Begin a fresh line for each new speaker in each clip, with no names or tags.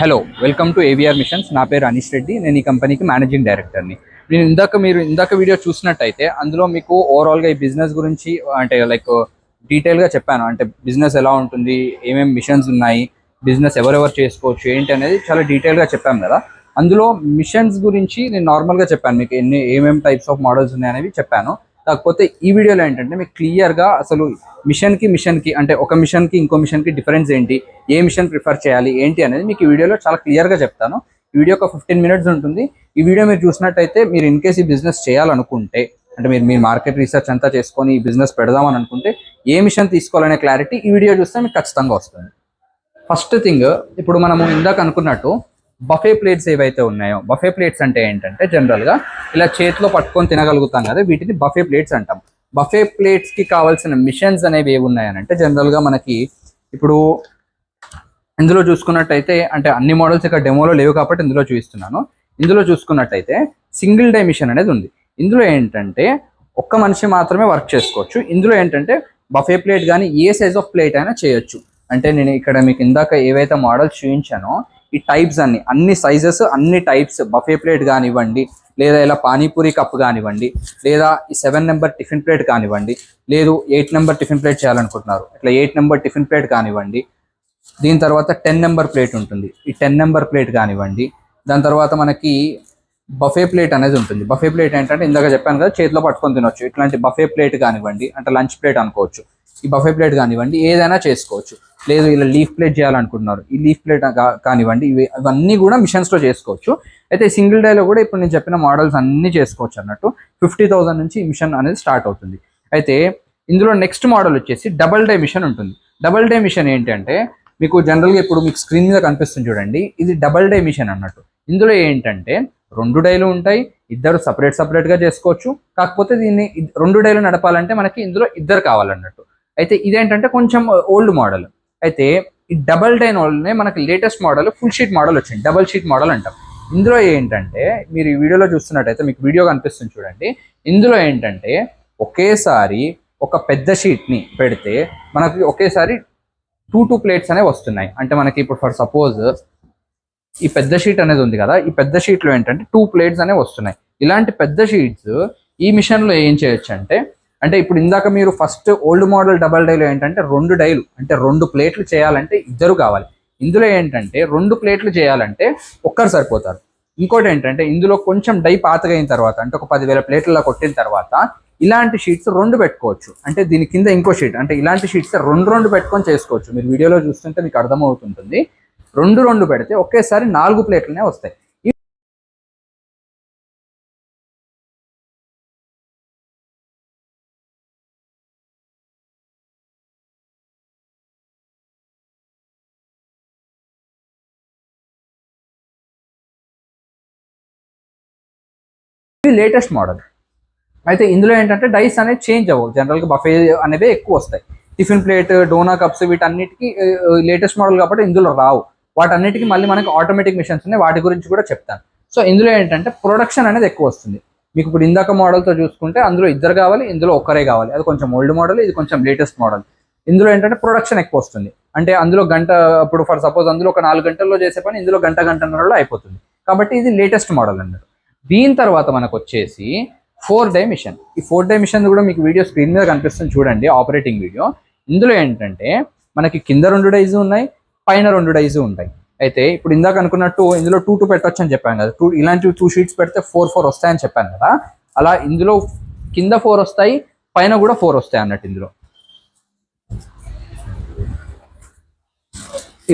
Hello welcome to AVR machines నా పేరు అనీష్ రెడ్డి. నేను ఈ కంపెనీకి మేనేజింగ్ డైరెక్టర్ని నేను ఇందాక మీరు ఇందాక వీడియో చూసినట్టయితే అందులో మీకు ఓవరాల్గా ఈ బిజినెస్ గురించి అంటే లైక్ డీటెయిల్గా చెప్పాను. అంటే బిజినెస్ ఎలా ఉంటుంది ఏమేమి మిషన్స్ ఉన్నాయి బిజినెస్ ఎవరెవరు చేసుకోవచ్చు ఏంటి అనేది చాలా డీటెయిల్గా చెప్పాను కదా. అందులో మిషన్స్ గురించి నేను నార్మల్గా చెప్పాను. మీకు ఎన్ని ఏమేమి టైప్స్ ఆఫ్ మోడల్స్ ఉన్నాయి అనేవి చెప్పాను. కాకపోతే ఈ వీడియోలో ఏంటంటే మీకు క్లియర్గా అసలు మిషన్కి మిషన్కి అంటే ఒక మిషన్కి ఇంకో మిషన్కి డిఫరెన్స్ ఏంటి? ఏ మిషన్ ప్రిఫర్ చేయాలి? ఏంటి అనేది మీకు ఈ వీడియోలో చాలా క్లియర్గా చెప్తాను. ఈ వీడియో ఒక ఫిఫ్టీన్ మినిట్స్ ఉంటుంది. ఈ వీడియో మీరు చూసినట్టయితే మీరు ఇన్ కేస్ ఈ బిజినెస్ చేయాలనుకుంటే అంటే మీరు మీ మార్కెట్ రీసెర్చ్ అంతా చేసుకొని ఈ బిజినెస్ పెడదామని అనుకుంటే ఏ మిషన్ తీసుకోవాలనే క్లారిటీ ఈ వీడియో చూస్తే మీకు ఖచ్చితంగా వస్తుంది. ఫస్ట్ థింగ్ ఇప్పుడు మనము ఇందాక అనుకున్నట్టు బఫే ప్లేట్స్ ఏవైతే ఉన్నాయో బఫే ప్లేట్స్ అంటే ఏంటంటే జనరల్గా ఇలా చేతిలో పట్టుకొని తినగలుగుతాం కదా వీటిని బఫే ప్లేట్స్ అంటాం. బఫే ప్లేట్స్కి కావాల్సిన మిషన్స్ అనేవి ఏవి ఉన్నాయనంటే జనరల్గా మనకి ఇప్పుడు ఇందులో చూసుకున్నట్టయితే అంటే అన్ని మోడల్స్ ఇక్కడ డెమోలో లేవు కాబట్టి ఇందులో చూపిస్తున్నాను. ఇందులో చూసుకున్నట్టయితే సింగిల్ డై మిషన్ అనేది ఉంది. ఇందులో ఏంటంటే ఒక్క మనిషి మాత్రమే వర్క్ చేసుకోవచ్చు. ఇందులో ఏంటంటే బఫే ప్లేట్ కానీ ఏ సైజ్ ఆఫ్ ప్లేట్ అయినా చేయొచ్చు. అంటే నేను ఇక్కడ మీకు ఇందాక ఏవైతే మోడల్స్ చూపించానో ఈ టైప్స్ అన్ని అన్ని సైజెస్ అన్ని టైప్స్ బఫే ప్లేట్ కానివ్వండి లేదా ఇలా పానీపూరి కప్ కానివ్వండి లేదా ఈ సెవెన్ నెంబర్ టిఫిన్ ప్లేట్ కానివ్వండి లేదు ఎయిట్ నెంబర్ టిఫిన్ ప్లేట్ చేయాలనుకుంటున్నారు. ఇట్లా ఎయిట్ నెంబర్ టిఫిన్ ప్లేట్ కానివ్వండి దీని తర్వాత టెన్ నెంబర్ ప్లేట్ ఉంటుంది. ఈ టెన్ నెంబర్ ప్లేట్ కానివ్వండి దాని తర్వాత మనకి బఫే ప్లేట్ అనేది ఉంటుంది. బఫే ప్లేట్ ఏంటంటే ఇందాక చెప్పాను కదా చేతిలో పట్టుకొని తినొచ్చు. ఇట్లాంటి బఫే ప్లేట్ కానివ్వండి అంటే లంచ్ ప్లేట్ అనుకోవచ్చు. ఈ బఫే ప్లేట్ కానివ్వండి ఏదైనా చేసుకోవచ్చు. లేదు ఇలా లీఫ్ ప్లేట్ చేయాలనుకుంటున్నారు. ఈ లీఫ్ ప్లేట్ కానివ్వండి ఇవి ఇవన్నీ కూడా మిషన్స్లో చేసుకోవచ్చు. అయితే సింగిల్ డేలో కూడా ఇప్పుడు నేను చెప్పిన మోడల్స్ అన్నీ చేసుకోవచ్చు అన్నట్టు. ఫిఫ్టీ థౌసండ్ నుంచి ఈ మిషన్ అనేది స్టార్ట్ అవుతుంది. అయితే ఇందులో నెక్స్ట్ మోడల్ వచ్చేసి డబల్ డే మిషన్ ఉంటుంది. డబల్ డే మిషన్ ఏంటంటే మీకు జనరల్గా ఇప్పుడు మీకు స్క్రీన్ మీద కనిపిస్తుంది చూడండి. ఇది డబల్ డే మిషన్ అన్నట్టు. ఇందులో ఏంటంటే రెండు డైలు ఉంటాయి. ఇద్దరు సపరేట్ సపరేట్గా చేసుకోవచ్చు. కాకపోతే దీన్ని రెండు డైలు నడపాలంటే మనకి ఇందులో ఇద్దరు కావాలన్నట్టు. అయితే ఇదేంటంటే కొంచెం ఓల్డ్ మోడల్ అయితే ఈ డబల్ డైన్ వల్లనే మనకి latest model full sheet model వచ్చింది. డబల్ షీట్ మోడల్ అంటాం. ఇందులో ఏంటంటే మీరు ఈ వీడియోలో చూస్తున్నట్టయితే మీకు వీడియో కనిపిస్తుంది చూడండి. ఇందులో ఏంటంటే ఒకేసారి ఒక పెద్ద షీట్ని పెడితే మనకి ఒకేసారి టూ టూ ప్లేట్స్ అనేవి వస్తున్నాయి. అంటే మనకి ఇప్పుడు ఫర్ సపోజ్ ఈ పెద్ద షీట్ అనేది ఉంది కదా ఈ పెద్ద షీట్లో ఏంటంటే టూ ప్లేట్స్ అనేవి వస్తున్నాయి. ఇలాంటి పెద్ద షీట్స్ ఈ మిషన్లో ఏం చేయొచ్చు అంటే అంటే ఇప్పుడు ఇందాక మీరు ఫస్ట్ ఓల్డ్ మోడల్ డబల్ డైలో ఏంటంటే రెండు డైలు అంటే రెండు ప్లేట్లు చేయాలంటే ఇద్దరు కావాలి. ఇందులో ఏంటంటే రెండు ప్లేట్లు చేయాలంటే ఒక్కరు సరిపోతారు. ఇంకోటి ఏంటంటే ఇందులో కొంచెం డై పాతగా అయిన తర్వాత అంటే ఒక పదివేల ప్లేట్లలో కొట్టిన తర్వాత ఇలాంటి షీట్స్ రెండు పెట్టుకోవచ్చు. అంటే దీని కింద ఇంకో షీట్ అంటే ఇలాంటి షీట్స్ రెండు రెండు పెట్టుకొని చేసుకోవచ్చు. మీరు వీడియోలో చూస్తుంటే మీకు అర్థమవుతుంటుంది. రెండు రెండు పెడితే ఒకేసారి నాలుగు ప్లేట్లనే వస్తాయి. ఇది లేటెస్ట్ మోడల్. అయితే ఇందులో ఏంటంటే డైస్ అనేది చేంజ్ అవ్వవు. జనరల్గా బఫే అనేవి ఎక్కువ వస్తాయి. టిఫిన్ ప్లేట్ డోనా కప్స్ వీటన్నిటికీ లేటెస్ట్ మోడల్ కాబట్టి ఇందులో రావు. వాటన్నిటికీ మళ్ళీ మనకి ఆటోమేటిక్ మిషన్స్ ఉన్నాయి. వాటి గురించి కూడా చెప్తాను. సో ఇందులో ఏంటంటే ప్రొడక్షన్ అనేది ఎక్కువ వస్తుంది. మీకు ఇప్పుడు ఇందాక మోడల్తో చూసుకుంటే అందులో ఇద్దరు కావాలి ఇందులో ఒక్కరే కావాలి. అది కొంచెం ఓల్డ్ మోడల్ ఇది కొంచెం లేటెస్ట్ మోడల్. ఇందులో ఏంటంటే ప్రొడక్షన్ ఎక్కువ వస్తుంది. అంటే అందులో గంట ఇప్పుడు ఫర్ సపోజ్ అందులో ఒక నాలుగు గంటల్లో చేసే పని ఇందులో గంట గంటన్నరలో అయిపోతుంది. కాబట్టి ఇది లేటెస్ట్ మోడల్ అన్నట్టు దీని తర్వాత మనకు వచ్చేసి ఫోర్ డై మిషన్ ఈ ఫోర్ డై మిషన్ కూడా మీకు వీడియో స్క్రీన్ మీద కనిపిస్తుంది చూడండి ఆపరేటింగ్ వీడియో. ఇందులో ఏంటంటే మనకి కింద రెండు డైజు ఉన్నాయి పైన రెండు డైజు ఉంటాయి. అయితే ఇప్పుడు ఇందాక అనుకున్నట్టు ఇందులో టూ టూ పెట్టొచ్చు అని చెప్పాను కదా. టూ ఇలాంటి టూ షీట్స్ పెడితే ఫోర్ ఫోర్ వస్తాయని చెప్పాను కదా. అలా ఇందులో కింద ఫోర్ వస్తాయి పైన కూడా ఫోర్ వస్తాయి అన్నట్టు ఇందులో.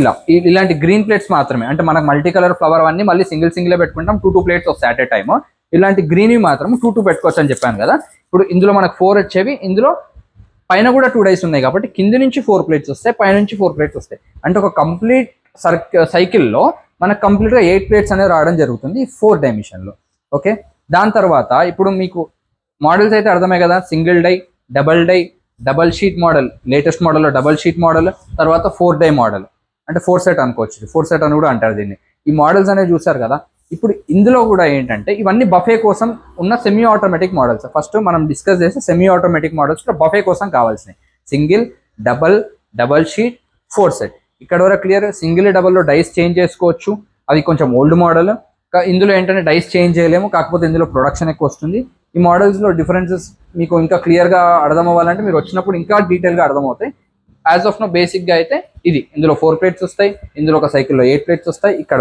ఇలా ఇలాంటి గ్రీన్ ప్లేట్స్ మాత్రమే. అంటే మనకు మల్టీ కలర్ ఫ్లవర్ అన్ని మళ్ళీ సింగిల్ సింగిల్ పెట్టుకుంటాం. టూ టూ ప్లేట్స్ వస్తాయి అట్ ఏ టైమ్ ఇలాంటి గ్రీన్వి మాత్రం టూ టూ పెట్టుకోవచ్చు అని చెప్పాను కదా. ఇప్పుడు ఇందులో మనకు ఫోర్ వచ్చేవి. ఇందులో పైన కూడా టూ డైస్ ఉన్నాయి కాబట్టి కింది నుంచి ఫోర్ ప్లేట్స్ వస్తాయి పైన నుంచి ఫోర్ ప్లేట్స్ వస్తాయి. అంటే ఒక కంప్లీట్ సర్ సైకిల్లో మనకు కంప్లీట్గా ఎయిట్ ప్లేట్స్ అనేవి రావడం జరుగుతుంది ఫోర్ డైమిషన్లో ఓకే దాని తర్వాత ఇప్పుడు మీకు మోడల్స్ అయితే అర్థమే కదా. Single die double die double sheet model latest మోడల్లో డబల్ షీట్ మోడల్ తర్వాత ఫోర్ డై మోడల్ అంటే ఫోర్ సెట్ అనుకోవచ్చు ఫోర్ సెట్ అని కూడా అంటారు దీన్ని. ఈ మోడల్స్ అనేవి చూసారు కదా? ఇప్పుడు ఇందులో కూడా ఏంటంటే ఇవన్నీ బఫే కోసం ఉన్న సెమీ ఆటోమేటిక్ మోడల్స్ ఫస్ట్ మనం డిస్కస్ చేసే సెమీ ఆటోమేటిక్ మోడల్స్ బఫే కోసం కావాల్సినవి. Single double double sheet four set ఇక్కడ వరకు క్లియర్ సింగిల్ డబల్లో డైస్ చేంజ్ చేసుకోవచ్చు. అది కొంచెం ఓల్డ్ మోడల్ ఇందులో ఏంటంటే డైస్ చేంజ్ చేయలేము. కాకపోతే ఇందులో ప్రొడక్షన్ ఎక్కువ వస్తుంది. ఈ మోడల్స్లో డిఫరెన్సెస్ మీకు ఇంకా క్లియర్గా అర్థం అవ్వాలంటే మీరు వచ్చినప్పుడు ఇంకా డీటెయిల్గా అర్థమవుతాయి యాజ్ ఆఫ్ నో బేసిక్గా అయితే ఇది. ఇందులో ఫోర్ ప్లేట్స్ వస్తాయి. ఇందులో ఒక సైకిల్లో ఎయిట్ ప్లేట్స్ వస్తాయి. ఇక్కడ